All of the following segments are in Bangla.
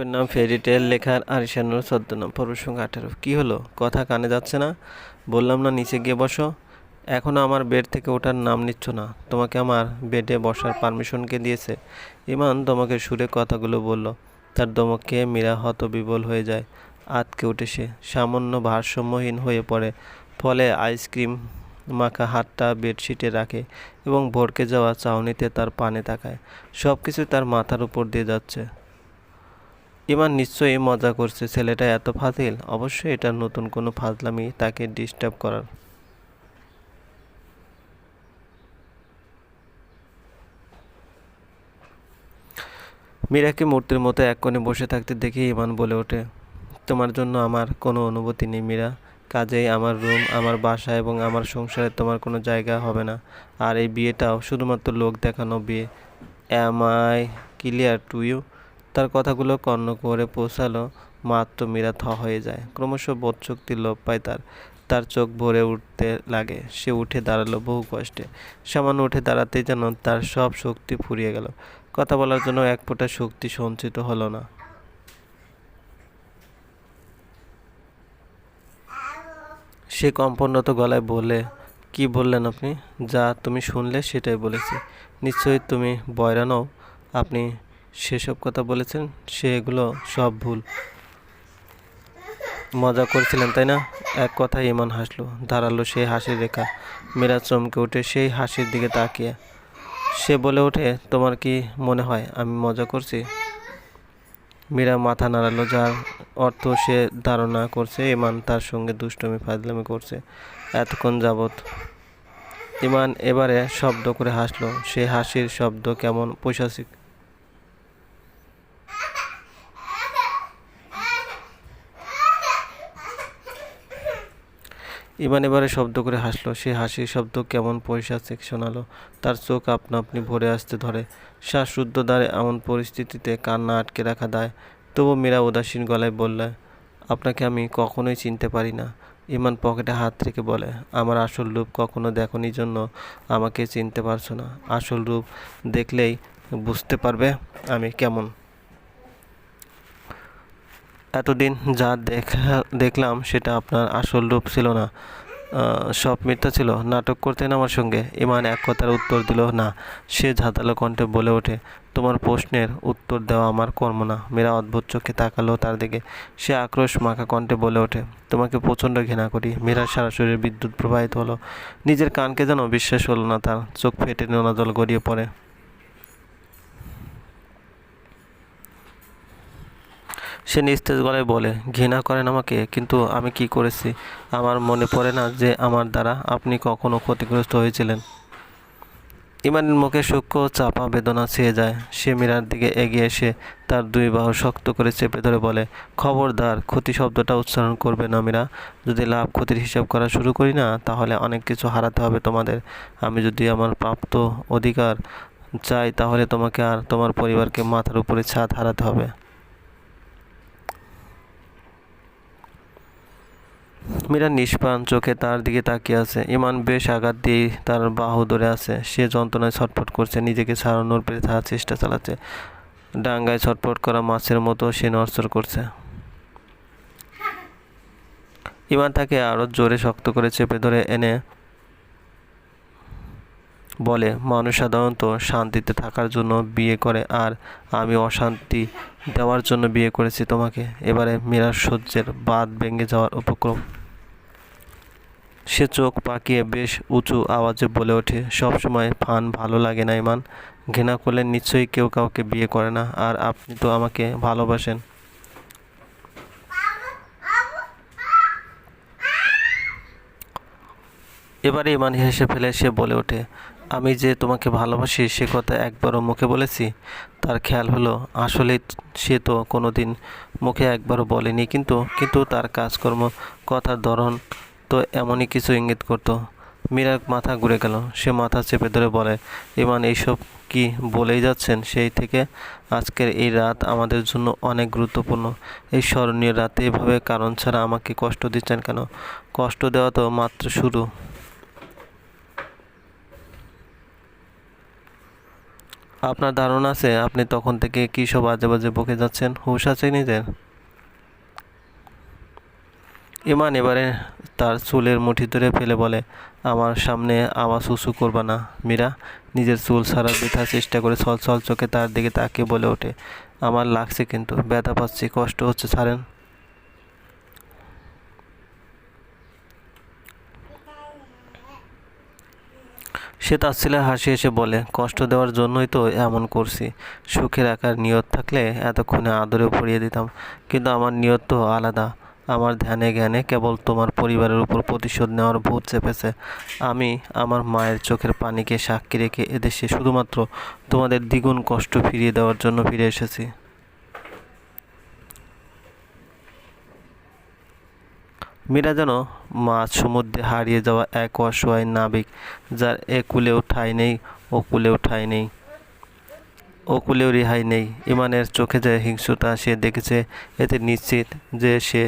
গল্পের নাম ফেরি টেল, লেখার আরিশানুর ছদ্মনাম। পর্ব সংখ্যা আঠারো। কী হলো? কথা কানে যাচ্ছে না? বললাম না, নিচে গিয়ে বসো। এখনও আমার বেড থেকে ওঠার নাম নিচ্ছ না। তোমাকে আমার বেডে বসার পারমিশনকে দিয়েছে? ইমান তোমাকে সুরে কথাগুলো বলল, তার দমকে মীরা হত বিবল হয়ে যায়। আতকে উঠে সে সামান্য ভারসাম্যহীন হয়ে পড়ে। ফলে আইসক্রিম মাখা হাতটা বেডশিটে রাখে এবং ভরকে যাওয়া চাউনিতে তার পানে তাকায়। সব কিছু তার মাথার উপর দিয়ে যাচ্ছে। ইমান নিশ্চয়ই মজা করছে, ছেলেটা এত ফাজিল। অবশ্যই এটা নতুন কোনো ফাজলামি তাকে ডিস্টার্ব করার। মীরাকে মূর্তির মতো এক কোণে বসে থাকতে দেখে ইমান বলে ওঠে, তোমার জন্য আমার কোনো অনুভূতি নেই মীরা। কাজেই আমার রুম, আমার বাসা এবং আমার সংসারে তোমার কোনো জায়গা হবে না। আর এই বিয়েটাও শুধুমাত্র লোক দেখানো বিয়ে। Am I clear to you তার কথাগুলো কর্ণ করে পৌঁছালো, মাত্র মীরা থ হয়ে যায়। ক্রমশ বোধশক্তি লোপ পায় তার। তার চোখ ভরে উঠতে লাগে। সে উঠে দাঁড়াল বহু কষ্টে। সামান্য উঠে দাঁড়াতেই যেন তার সব শক্তি ফুরিয়ে গেল। কথা বলার জন্য এক ফোঁটা শক্তি সঞ্চিত হলো না। সে কম্পনত গলায় বলে, কি বললেন আপনি? যা তুমি শুনলে সেটাই বলেছি। নিশ্চয়ই তুমি বয়রা নও আপনি সেসব কথা বলেছেন সেগুলো সব ভুল। মজা করছিলেন, তাই না? এক কথায় ইমন হাসলো দাঁড়াল সেই হাসির রেখা। মীরা চমকে উঠে সেই হাসির দিকে তাকিয়ে। সে বলে ওঠে, তোমার কি মনে হয় আমি মজা করছি? মীরা মাথা নাড়ালো, যার অর্থ সে ধারণা করছে ইমান তার সঙ্গে দুষ্টমি, ফাজলামি করছে এতক্ষণ যাবৎ। ইমান এবারে শব্দ করে হাসলো, সে হাসির শব্দ কেমন পৈশাচিক। ইমান এবারে শব্দ করে হাসলো। সে হাসির শব্দ কেমন পৈশাচিক শোনালো। তার চোখ আপনা আপনি ভরে আসতে ধরে। শ্বাসরুদ্ধ দ্বারে এমন পরিস্থিতিতে কান্না আটকে রাখা দায়। তবু মীরা উদাসীন গলায় বললে, আপনাকে আমি কখনোই চিনতে পারি না। ইমান পকেটে হাত রেখে বলে, আমার আসল রূপ কখনো দেখনি জন্য আমাকে চিনতে পারছ না। আসল রূপ দেখলেই বুঝতে পারবে আমি কেমন। এতদিন যা দেখা দেখলাম সেটা আপনার আসল রূপ ছিল না। সব মিথ্যা ছিল। নাটক করতেন আমার সঙ্গে। ইমান এক কথার উত্তর দিল, না। সে ঝাঁতালো কণ্ঠে বলে ওঠে, তোমার প্রশ্নের উত্তর দেওয়া আমার কর্ম না। মেয়েরা অদ্ভুত চোখে তাকালো তার দিকে। সে আক্রোশ মাখা কণ্ঠে বলে ওঠে, তোমাকে প্রচণ্ড ঘৃণা করি। মীরার সারা শরীরে বিদ্যুৎ প্রবাহিত হলো। নিজের কানকে যেন বিশ্বাস হলো না তার, চোখ ফেটে নোনা জল গড়িয়ে পড়ে। সে নিস্তেজ গলায় বলে, ঘৃণা করেন আমাকে, কিন্তু আমি কি করেছি? আমার মনে পড়ে না যে আমার দ্বারা আপনি কখনো ক্ষতিগ্রস্ত হয়েছিলেন। ইমানের মুখে সূক্ষ্ম চাপা বেদনা ছেয়ে যায়। সে মীরার দিকে এগিয়ে এসে তার দুই বাহু শক্ত করে চেপে ধরে বলে, খবরদার, ক্ষতি শব্দটা উচ্চারণ করবে না মীরা। যদি লাভ ক্ষতির হিসাব করা শুরু করি না, তাহলে অনেক কিছু হারাতে হবে তোমাদের। আমি যদি আমার প্রাপ্ত অধিকার চাই, তাহলে তোমাকে আর তোমার পরিবারকে মাথার উপরে ছাদ হারাতে হবে। মীরা নিষ্প্রাণ চোখে তার দিকে তাকিয়ে আছে। ইমান বেশ আঘাত দিয়ে তার বাহু ধরে আছে। সে যন্ত্রণায় ছটফট করছে, নিজেকে ছাড়ানোর বৃথা চেষ্টা চালাচ্ছে। ডাঙ্গায় ছটফট করা মাছের মতো সে নড়চড় করছে। ইমান তাকে আরও জোরে শক্ত করে চেপে ধরে এনে বলে, মানুষ সাধারণত শান্তিতে থাকার জন্য বিয়ে করে আর আমি অশান্তি দেওয়ার জন্য বিয়ে করেছি তোমাকে। এবারে মীরার সহ্যের বাদ ভেঙে যাওয়ার উপক্রম। সে চোখ পাকিয়ে বেশ উঁচু আওয়াজে বলে ওঠে সবসময় ফান ভালো লাগে না ইমান। ঘৃণা করলে নিশ্চয়ই কেউ কাউকে বিয়ে করে না, আর আপনি তো আমাকে ভালোবাসেন। এবারে ইমান হেসে ফেলে সে বলে ওঠে, আমি যে তোমাকে ভালোবাসি সে কথা একবারও মুখে বলেছি। তার খেয়াল হলো, আসলে সে তো কোনো দিন মুখে একবারও বলেনি, কিন্তু কিন্তু তার কাজকর্ম, কথার ধরন তো এমনই কিছু ইঙ্গিত করতো। মীরার মাথা ঘুরে গেল। সে মাথা চেপে ধরে বলে, ইমান, এইসব কি বলেই যাচ্ছেন? সেই থেকে আজকের এই রাত আমাদের জন্য অনেক গুরুত্বপূর্ণ। এই স্মরণীয় রাতে এভাবে কারণ ছাড়া আমাকে কষ্ট দিচ্ছেন কেন? কষ্ট দেওয়া তো মাত্র শুরু। আপনার ধারণা আছে আপনি তখন থেকে কী সব আজে বাজে বকে যাচ্ছেন? হুশ আছে নিজের? ইমান এবারে তার চুলের মুঠি ধরে ফেলে বলে, আমার সামনে আওয়াজ উঁচু করবা না, মীরা। নিজের চুল সারার বৃথা চেষ্টা করে ছল ছল চোখে তার দিকে তাকিয়ে বলে ওঠে, আমার লাগছে কিন্তু, ব্যথা পাচ্ছি, কষ্ট হচ্ছে, ছাড়েন। সে তার ছেলে হাসি এসে বলে, কষ্ট দেওয়ার জন্যই তো এমন করছি। সুখের আকার নিয়ত থাকলে এতক্ষণে আদরে ভরিয়ে দিতাম, কিন্তু আমার নিয়ত তো আলাদা। আমার ধ্যানে জ্ঞানে কেবল তোমার পরিবারের উপর প্রতিশোধ নেওয়ার ভূত চেপেছে। আমি আমার মায়ের চোখের পানিকে সাক্ষী রেখে এদেশে শুধুমাত্র তোমাদের দ্বিগুণ কষ্ট ফিরিয়ে দেওয়ার জন্য ফিরে এসেছি। মীরা যেন মাছ সমুদ্রে হারিয়ে যাওয়া এক অসহায় নাবিক, যার এ কুলেও ঠাঁই নেই, ও কুলেও ঠাঁই নেই। ও কুলেও রেহাই নেই। ইমানের চোখে যে হিংস্রতা সে দেখেছে, এতে নিশ্চিত যে সে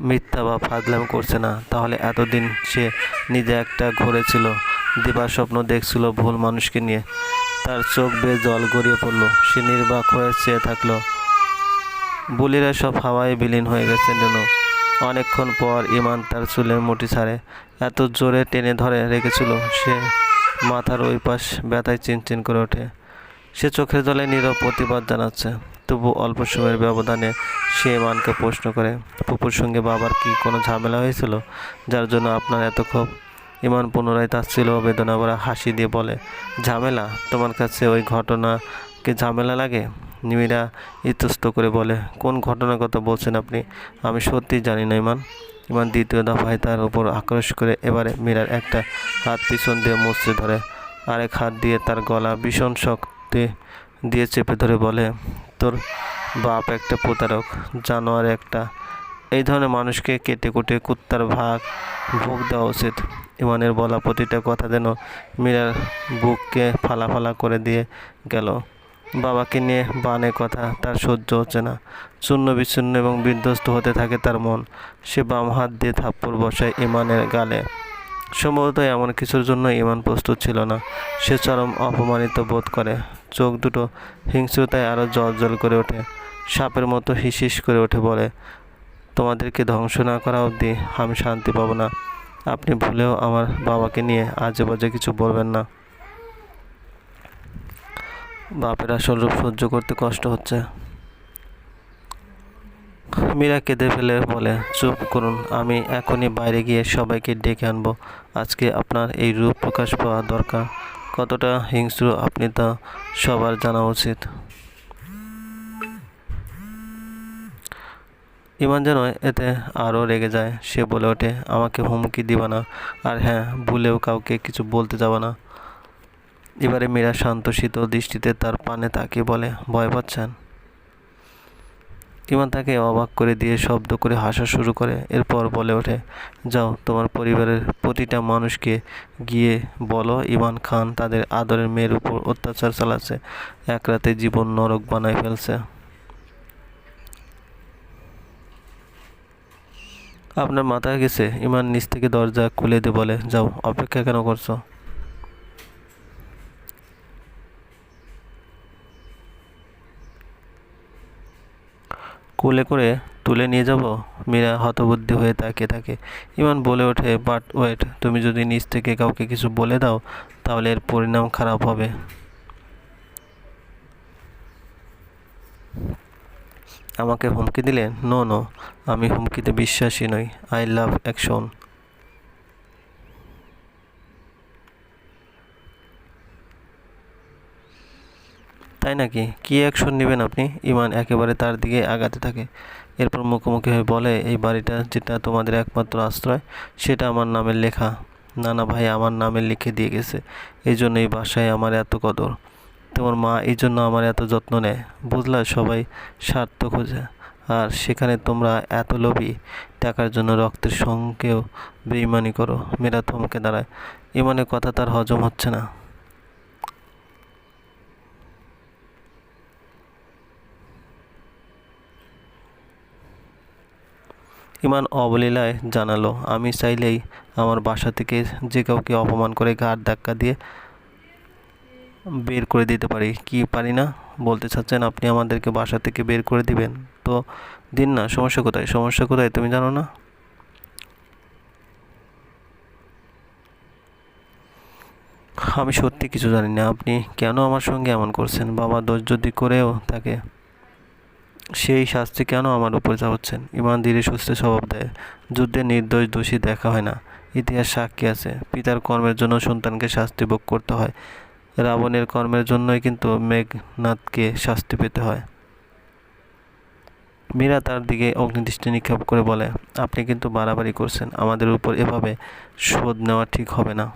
মিথ্যা বা ফাজলাম করছে না। তাহলে এতদিন সে নিজে একটা ঘরে ছিল, দিবার স্বপ্ন দেখছিল ভুল মানুষকে নিয়ে। তার চোখ বেয়ে জল গড়িয়ে পড়ল, সে নির্বাক হয়ে চেয়ে থাকল। বুলিরা সব হাওয়ায় বিলীন হয়ে গেছে যেন। অনেকক্ষণ পর ইমান তার চুলের মুঠি ছাড়ে, এত জোরে টেনে ধরে রেখেছিল। সে মাথার ওই পাশ ব্যথায় চিনচিন করে ওঠে। সে চোখের জলে নীরব প্রতিবাদ জানাচ্ছে। তবু অল্প সময়ের ব্যবধানে সে মানকে প্রশ্ন করে পুপুর সঙ্গে বাবার কি কোনো ঝামেলা হয়েছিল? যার জন্য আপনার এত ক্ষোভ? ইমান পুনরায় তাচ্ছিল বেদনা ভরা হাসি দিয়ে বলে, ঝামেলা? তোমার কাছে ওই ঘটনাকে ঝামেলা লাগে? নিমিরা ইতস্ত করে বলে, কোন ঘটনার কথা বলছেন আপনি? আমি সত্যিই জানি না ইমান। ইমান দ্বিতীয় দফায় তার উপর আক্রোশ করে এবারে মীরার একটা হাত পিছন দিয়ে মুচড়ে ধরে, আরেক হাত দিয়ে তার গলা ভীষণ শক্তি দিয়ে চেপে ধরে বলে, তোর বাপ একটা প্রতারক, জানোয়ার একটা। এই ধরনের মানুষকে কেটে কুটে কুত্তার ভাগ, ভোগ দেওয়া উচিত। ইমানের বলা প্রতিটা কথা যেন মীরার বুককে ফালা ফালা করে দিয়ে গেল। বাবাকে নিয়ে বানে কথা, তার সহ্য হচ্ছে না। শূন্য বিচ্ছিন্ন এবং বিধ্বস্ত হতে থাকে তার মন। সে বাম হাত দিয়ে থাপ্পড় বসায় ইমানের গালে। সম্ভবত এমন কিছুর জন্য ইমান প্রস্তুত ছিল না। সে চরম অপমানিত বোধ করে। চোখ দুটো হিংস্রতায় আরও জল করে ওঠে। সাপের মতো হিসিস করে ওঠে বলে, তোমাদেরকে ধ্বংস না করা অবধি আমি শান্তি পাবো না। আপনি ভুলেও আমার বাবাকে নিয়ে আজে বাজে কিছু বলবেন না। বাপের আসল রূপ সহ্য করতে কষ্ট হচ্ছে। মীরা কেঁদে ফেলে বলে, চুপ করুন, আমি এখনই বাইরে গিয়ে সবাইকে ডেকে আনব। আজকে আপনার এই রূপ প্রকাশ পাওয়া দরকার। কতটা হিংস্র আপনি তা সবার জানা উচিত। ইমান যেন এতে আরও রেগে যায়, সে বলে ওঠে, আমাকে হুমকি দিবা না। আর হ্যাঁ ভুলেও কাউকে কিছু বলতে যাবা না। এবারে মীরা শান্তশীত দৃষ্টিতে তার পানে তাকিয়ে বলে, ভয় পাচ্ছেন? ইমান তাকে অবাক করে দিয়ে শব্দ করে হাসা শুরু করে, এরপর বলে ওঠে, যাও, তোমার পরিবারের প্রতিটা মানুষকে গিয়ে বলো, ইমান খান তাদের আদরের মেয়ের উপর অত্যাচার চালাচ্ছে, এক রাতে জীবন নরক বানায় ফেলছে। আপনার মাথায় গেছে, ইমান নিচ থেকে দরজা খুলে দিয়ে বলে, যাও, অপেক্ষা কেন করছ? কোলে করে তুলে নিয়ে যাব? মীরা হতবুদ্ধি হয়ে তাকে থাকে। ইমান বলে ওঠে, বাট ওয়েট, তুমি যদি নিজ থেকে কাউকে কিছু বলে দাও, তাহলে এর পরিণাম খারাপ হবে। আমাকে হুমকি দিলে, নো নো, আমি হুমকিতে বিশ্বাসী নই। I love action. তাই নাকি? কী অ্যাকশন নেবেন আপনি? ইমান একেবারে তার দিকে আগাতে থাকে। এরপর মুখোমুখি হয়ে বলে, এই বাড়িটা যেটা তোমাদের একমাত্র আশ্রয়, সেটা আমার নামের লেখা। না না ভাই আমার নামে লিখে দিয়ে গেছে। এই জন্য এই বাসায় আমার এত কদর। তোমার মা এই জন্য আমার এত যত্ন নেয়। বুঝলা, সবাই স্বার্থ খোঁজে। আর সেখানে তোমরা এত লোভী। টাকার জন্য রক্তের সঙ্গেও বেইমানি করো। মেয়েরা থমকে দাঁড়ায়। ইমানের কথা তার হজম হচ্ছে না। ইমান অবলীলায় জানালো, আমি চাইলেই আমার বাসা থেকে যে কাউকে অপমান করে ঘাট ধাক্কা দিয়ে বের করে দিতে পারি। কি পারি না? বলতে চাচ্ছেন আপনি আমাদেরকে বাসা থেকে বের করে দিবেন। তো দিন না, সমস্যা কোথায়? সমস্যা কোথায়, তুমি জানো না? আমি সত্যি কিছু জানি না। আপনি কেন আমার সঙ্গে এমন করছেন? বাবা দোষ যদি করেও থাকে সেই শাস্তি কেন আমার উপর চাপাচ্ছেন ইমান ধীরে সুস্থে স্বভাব দেয়। যুদ্ধে নির্দোষ দোষী দেখা হয় না। ইতিহাস সাক্ষী আছে। পিতার কর্মের জন্য সন্তানকে শাস্তি ভোগ করতে হয়। রাবণের কর্মের জন্যই কিন্তু মেঘনাথকে শাস্তি পেতে হয়। মীরা তার দিকে অগ্নিদৃষ্টি নিক্ষেপ করে বলে, আপনি কিন্তু বাড়াবাড়ি করছেন। আমাদের উপর এভাবে শোধ নেওয়া ঠিক হবে না।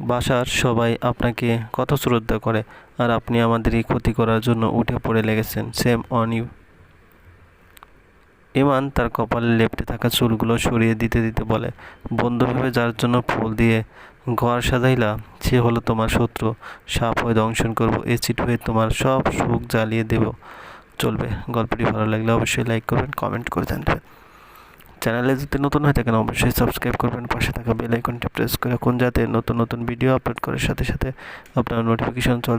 বাসার সবাই আপনাকে কত শ্রদ্ধা করে আর আপনি আমাদেরই ক্ষতি করার জন্য উঠে পড়ে লেগেছেন। সেম অন ইউ ইমান তার কপালে লেপটে থাকা চুলগুলো সরিয়ে দিতে দিতে বলে, বন্ধু ভেবে যার জন্য ফুল দিয়ে ঘর সাজাইলা, সে হলো তোমার শত্রু। সাপ হয়ে দংশন করব, এসিড হয়ে তোমার সব সুখ জ্বালিয়ে দেব। চলবে। গল্পটি ভালো লাগলে অবশ্যই লাইক করবেন কমেন্ট করে জানবেন। চ্যানেলে যদি নতুন হয়ে থাকেন, অবশ্যই সাবস্ক্রাইব করবেন, পাশে থাকা বেল আইকনটি প্রেস করে কোন যাতে নতুন নতুন ভিডিও আপলোড করার সাথে সাথে আপনার নোটিফিকেশন চল